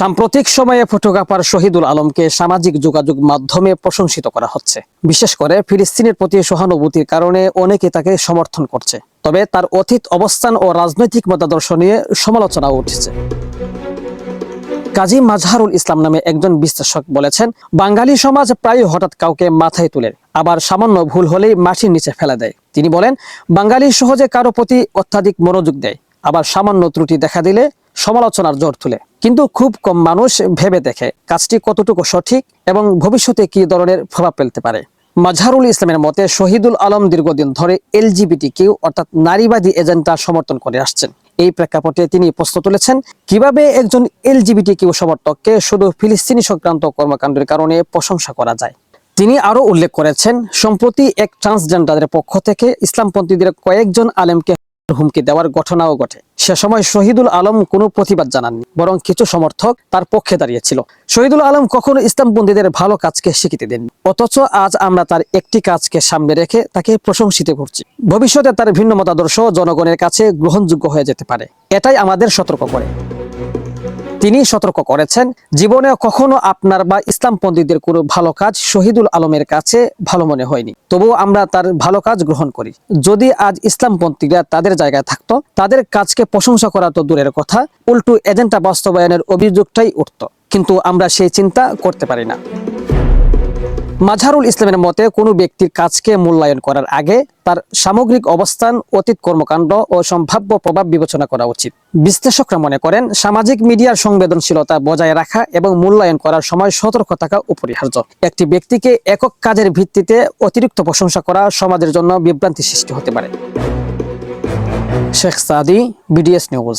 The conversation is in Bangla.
সাম্প্রতিক সময়ে ফটোগ্রাফার শহীদুল আলমকে সামাজিক যোগাযোগ মাধ্যমে প্রশংসিত করা হচ্ছে। বিশেষ করে ফিলিস্তিনের প্রতি সহানুভূতির কারণে অনেকে তাকে সমর্থন করছে। তবে তার অতীত অবস্থান ও রাজনৈতিক মতাদর্শ নিয়ে সমালোচনা উঠেছে। কাজী মাজহারুল ইসলাম নামে একজন বিশ্লেষক বলেছেন, বাঙালি সমাজ প্রায় হঠাৎ কাউকে মাথায় তুলে, আবার সামান্য ভুল হলেই মাটির নিচে ফেলে দেয়। তিনি বলেন, বাঙালি সহজে কারও প্রতি অত্যাধিক মনোযোগ দেয়, আবার সামান্য ত্রুটি দেখা দিলে সমালোচনার জোর তুলে। কিন্তু খুব কম মানুষ ভেবে দেখে কাজটি কতটুকু সঠিক এবং ভবিষ্যতে কি ধরনের প্রভাব ফেলতে পারে। মাজহারুল ইসলামের মতে, শহীদুল আলম দীর্ঘদিন ধরে এলজিবিটি কিউ অর্থাৎ নারীবাদী এজেন্ডা সমর্থন করে আসছেন। এই প্রেক্ষাপটে তিনি প্রশ্ন তুলেছেন, কীভাবে একজন এলজিবিটি কিউ সমর্থককে শুধু ফিলিস্তিনি সংক্রান্ত কর্মকাণ্ডের কারণে প্রশংসা করা যায়? তিনি আরও উল্লেখ করেছেন, সম্প্রতি এক ট্রান্সজেন্ডারের পক্ষ থেকে ইসলামপন্থীদের কয়েকজন আলেমকে হুমকি দেওয়ার ঘটনাও ঘটে। সে সময় শহীদুল আলম কোনো প্রতিবাদ জানাননি, বরং কিছু সমর্থক তার পক্ষে দাঁড়িয়েছিল। শহীদুল আলম কখনো ইসলামবন্দীদের ভালো কাজকে স্বীকৃতি দেননি, অথচ আজ আমরা তার একটি কাজকে সামনে রেখে তাকে প্রশংসিত করছি। ভবিষ্যতে তার ভিন্ন মতাদর্শ জনগণের কাছে গ্রহণযোগ্য হয়ে যেতে পারে, এটাই আমাদের সতর্ক করে। তিনি সতর্ক করেছেন জীবনে কখনো আপনার বা ইসলামপন্থীদের কোনো ভালো কাজ শহীদুল আলমের কাছে ভালো মনে হয়নি। তবুও আমরা তার ভালো কাজ গ্রহণ করি। যদি আজ ইসলামপন্থীরা তাদের জায়গায় থাকতো, তাদের কাজকে প্রশংসা করা তো দূরের কথা, উল্টু এজেন্টা বাস্তবায়নের অভিযোগটাই উঠত। কিন্তু আমরা সেই চিন্তা করতে পারি না। মাঝারুল ইসলামের মতে, কোনো ব্যক্তির কাজকে মূল্যায়ন করার আগে তার সামগ্রিক অবস্থান, অতীত কর্মকাণ্ড ও সম্ভাব্য প্রভাব বিবেচনা করা উচিত। বিশ্লেষকরা মনে করেন, সামাজিক মিডিয়ার সংবেদনশীলতা বজায় রাখা এবং মূল্যায়ন করার সময় সতর্ক থাকা অপরিহার্য। একটি ব্যক্তিকে একক কাজের ভিত্তিতে অতিরিক্ত প্রশংসা করা সমাজের জন্য বিভ্রান্তি সৃষ্টি হতে পারে। Sheikh Sadi, BDS news.